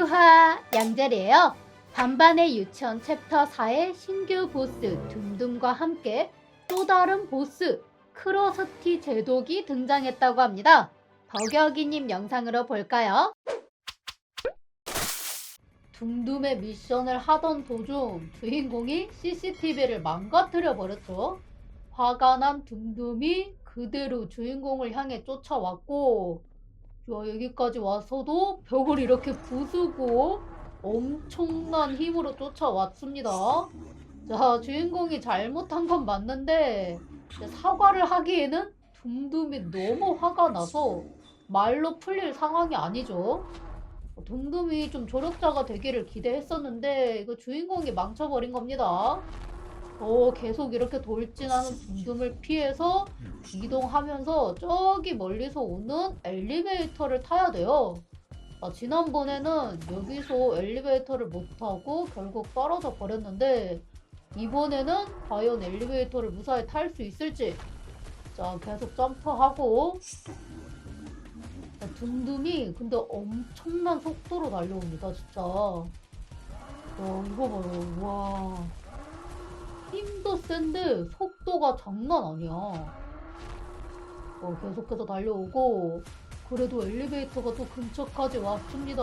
유하 양젤이에요. 반반의 유치원 챕터 4의 신규 보스 둠둠과 함께 또 다른 보스 크로스티 제독이 등장했다고 합니다. 덕여기님 영상으로 볼까요? 둠둠의 미션을 하던 도중 주인공이 CCTV를 망가뜨려 버렸죠. 화가 난 둠둠이 그대로 주인공을 향해 쫓아왔고 야, 여기까지 와서도 벽을 이렇게 부수고 엄청난 힘으로 쫓아왔습니다. 자, 주인공이 잘못한 건 맞는데 사과를 하기에는 둠둠이 너무 화가 나서 말로 풀릴 상황이 아니죠. 둠둠이 좀 조력자가 되기를 기대했었는데 이거 주인공이 망쳐버린 겁니다. 어, 계속 이렇게 돌진하는 둠둠을 피해서 이동하면서 저기 멀리서 오는 엘리베이터를 타야 돼요. 아, 지난번에는 여기서 엘리베이터를 못 타고 결국 떨어져 버렸는데 이번에는 과연 엘리베이터를 무사히 탈 수 있을지. 자 계속 점프하고. 자, 둠둠이 근데 엄청난 속도로 달려옵니다 진짜. 와 이거 봐요. 와 힘도 센데 속도가 장난 아니야 어, 계속해서 달려오고 그래도 엘리베이터가 또 근처까지 왔습니다.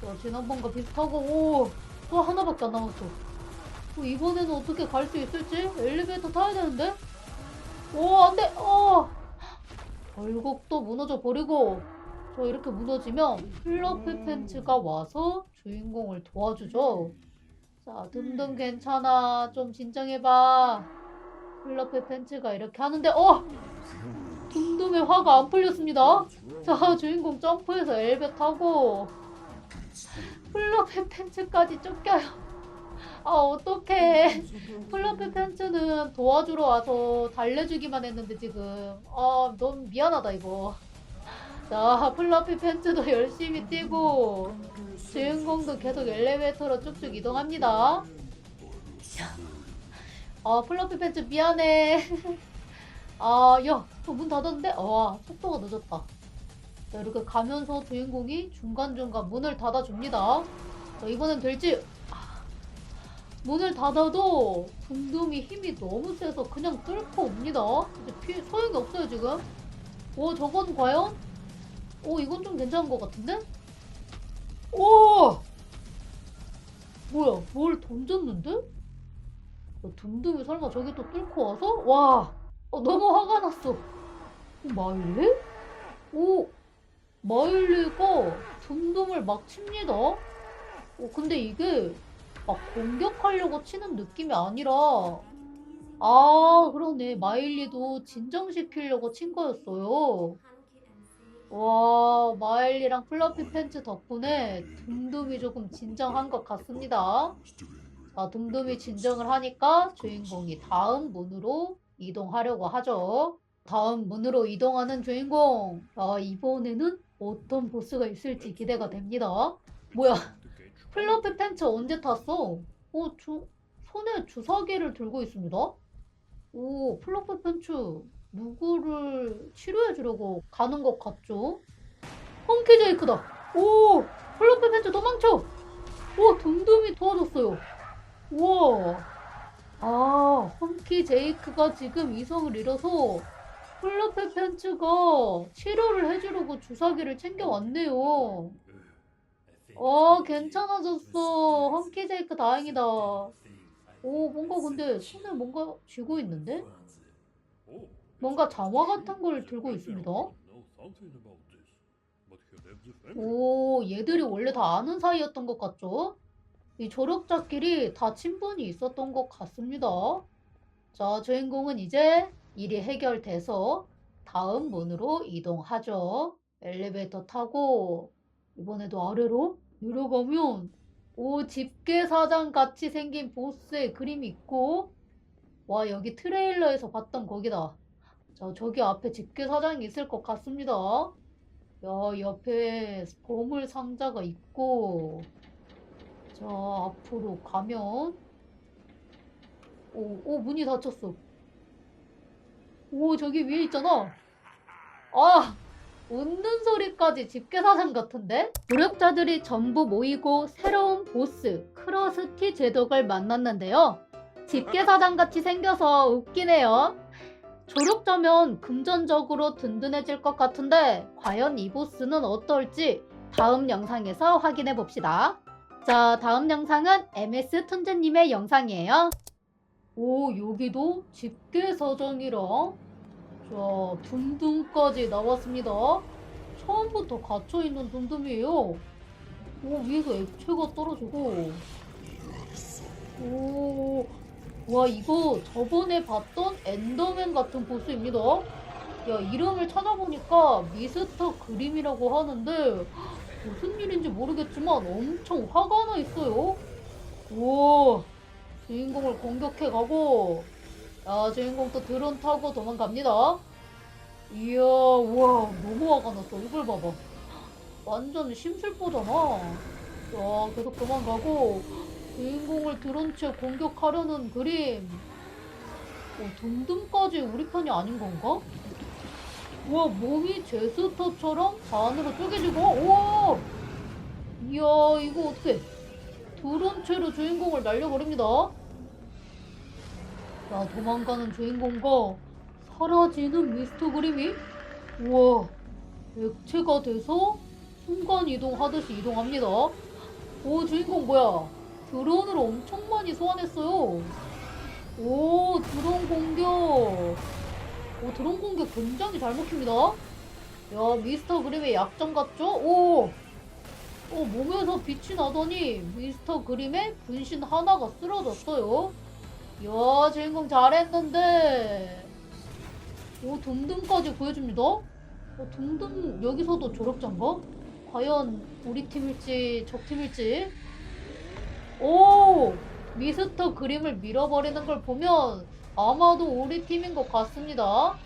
자, 지난번과 비슷하고 오, 또 하나밖에 안 남았어. 어, 이번에는 어떻게 갈 수 있을지 엘리베이터 타야 되는데. 오, 안 돼. 어. 결국 또 무너져 버리고 저 이렇게 무너지면 플러피 팬츠가 와서 주인공을 도와주죠. 자, 듬듬 괜찮아. 좀 진정해봐. 플러피 팬츠가 이렇게 하는데 어! 둠둠의 화가 안 풀렸습니다. 자, 주인공 점프해서 엘베 타고 플러피 팬츠까지 쫓겨요. 아, 어떡해. 플러피 팬츠는 도와주러 와서 달래주기만 했는데 지금. 아, 너무 미안하다 이거. 자, 플러피 팬츠도 열심히 뛰고 주인공도 계속 엘리베이터로 쭉쭉 이동합니다. 자, 아, 플러피 팬츠 미안해. 아, 야, 저문 닫았는데? 와, 속도가 늦었다. 자, 이렇게 가면서 주인공이 중간중간 문을 닫아줍니다. 자, 이번엔 될지? 아, 문을 닫아도 둠둠이 힘이 너무 세서 그냥 뚫고 옵니다. 이제 피, 소용이 없어요, 지금. 오, 저건 과연? 오, 이건 좀 괜찮은 것 같은데? 오! 뭐야, 뭘 던졌는데? 야, 둠둠이 설마 저기 또 뚫고 와서? 와! 어, 너무 화가 났어. 어, 마일리? 오, 마일리가 둠둠을 막 칩니다. 어, 근데 이게 막 공격하려고 치는 느낌이 아니라, 아, 그러네. 마일리도 진정시키려고 친 거였어요. 와, 마일리랑 플러피 팬츠 덕분에 둠둠이 조금 진정한 것 같습니다. 자, 둠둠이 진정을 하니까 주인공이 다음 문으로 이동하려고 하죠. 다음 문으로 이동하는 주인공. 아, 이번에는 어떤 보스가 있을지 기대가 됩니다. 뭐야, 플러피 팬츠 언제 탔어? 어, 주, 손에 주사기를 들고 있습니다. 오, 플러피 팬츠 누구를 치료해 주려고 가는 것 같죠? 펑키 제이크다. 오, 플러피 팬츠 도망쳐. 오, 둠둠이 도와줬어요. 우와. 아, 펑키 제이크가 지금 이성을 잃어서 플러피 팬츠가 치료를 해주려고 주사기를 챙겨왔네요. 어, 괜찮아졌어. 펑키 제이크 다행이다. 오, 뭔가 근데 손에 뭔가 쥐고 있는데? 뭔가 장화 같은 걸 들고 있습니다. 오, 얘들이 원래 다 아는 사이였던 것 같죠? 이 조력자끼리 다 친분이 있었던 것 같습니다. 자, 주인공은 이제 일이 해결돼서 다음 문으로 이동하죠. 엘리베이터 타고 이번에도 아래로 내려가면 오 집게사장 같이 생긴 보스의 그림이 있고 와 여기 트레일러에서 봤던 거기다. 자 저기 앞에 집게사장이 있을 것 같습니다. 야 옆에 보물 상자가 있고 자, 앞으로 가면, 오, 오, 문이 닫혔어. 오, 저기 위에 있잖아. 아, 웃는 소리까지 집게사장 같은데? 노력자들이 전부 모이고 새로운 보스 크러스티 제독을 만났는데요. 집게사장 같이 생겨서 웃기네요. 조력자면 금전적으로 든든해질 것 같은데 과연 이 보스는 어떨지 다음 영상에서 확인해 봅시다. 자, 다음 영상은 MS 툰즈님의 영상이에요. 오, 여기도 집게사장이랑 자, 둠둠까지 나왔습니다. 처음부터 갇혀있는 둠둠이에요. 오, 위에서 액체가 떨어지고. 오, 와, 이거 저번에 봤던 엔더맨 같은 보스입니다. 야, 이름을 찾아보니까 미스터 그림이라고 하는데, 무슨 일인지 모르겠지만 엄청 화가 나 있어요. 오, 주인공을 공격해 가고, 야, 주인공 또 드론 타고 도망갑니다. 이야, 우와, 너무 화가 났어. 이걸 봐봐. 완전 심술보잖아. 야, 계속 도망가고, 주인공을 드론 채 공격하려는 그림. 어, 둠둠까지 우리 편이 아닌 건가? 우와, 몸이 제스터처럼 반으로 쪼개지고, 우와! 이야, 이거 어떡해. 드론 채로 주인공을 날려버립니다. 야, 도망가는 주인공과 사라지는 미스터 그림이 우와 액체가 돼서 순간 이동하듯이 이동합니다. 오 주인공 뭐야? 드론으로 엄청 많이 소환했어요. 오 드론 공격. 오 드론 공격 굉장히 잘 먹힙니다. 야 미스터 그림의 약점 같죠? 오. 오 몸에서 빛이 나더니 미스터 그림의 분신 하나가 쓰러졌어요. 이야 주인공 잘했는데 오 둠둠까지 구해줍니다 어, 둠둠 여기서도 졸업장가? 과연 우리 팀일지 적 팀일지 오 미스터 그림을 밀어버리는 걸 보면 아마도 우리 팀인 것 같습니다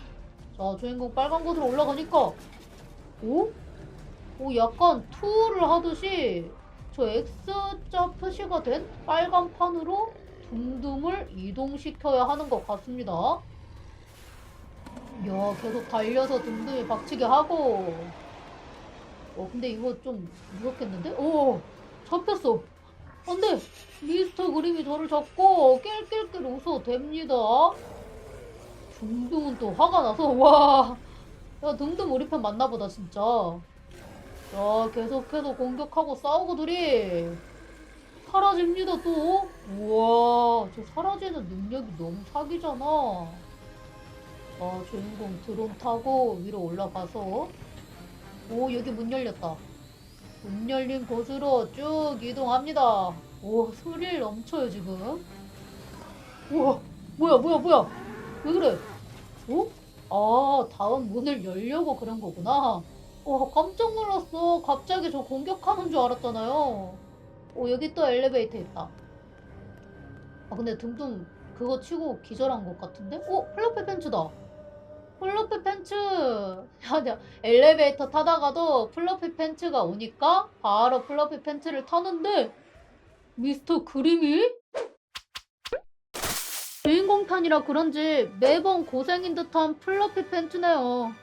자 주인공 빨간 곳으로 올라가니까 오? 오 약간 투를 하듯이 저 X자 표시가 된 빨간 판으로 둠둠을 이동시켜야 하는 것 같습니다. 야, 계속 달려서 둠둠이 박치게 하고. 어, 근데 이거 좀 무섭겠는데? 오, 잡혔어. 안 돼! 미스터 그림이 저를 잡고 낄낄낄 웃어 됩니다. 둠둠은 또 화가 나서, 와. 야, 둠둠 우리 편 맞나보다, 진짜. 야, 계속해서 공격하고 싸우고 둘이. 사라집니다 또. 우와, 저 사라지는 능력이 너무 사기잖아. 아, 주인공 드론 타고 위로 올라가서. 오, 여기 문 열렸다. 문 열린 곳으로 쭉 이동합니다. 오, 소리를 넘쳐요, 지금. 우와, 뭐야, 뭐야, 뭐야. 왜 그래? 어? 아, 다음 문을 열려고 그런 거구나. 와, 깜짝 놀랐어. 갑자기 저 공격하는 줄 알았잖아요. 오 여기 또 엘리베이터 있다. 아 근데 둥둥 그거 치고 기절한 것 같은데? 오 플러피 팬츠다. 플러피 팬츠. 야, 야 엘리베이터 타다가도 플러피 팬츠가 오니까 바로 플러피 팬츠를 타는데 미스터 그림이 주인공 편이라 그런지 매번 고생인 듯한 플러피 팬츠네요.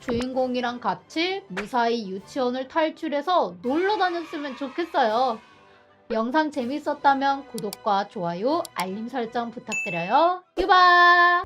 주인공이랑 같이 무사히 유치원을 탈출해서 놀러 다녔으면 좋겠어요. 영상 재밌었다면 구독과 좋아요, 알림 설정 부탁드려요. 유바!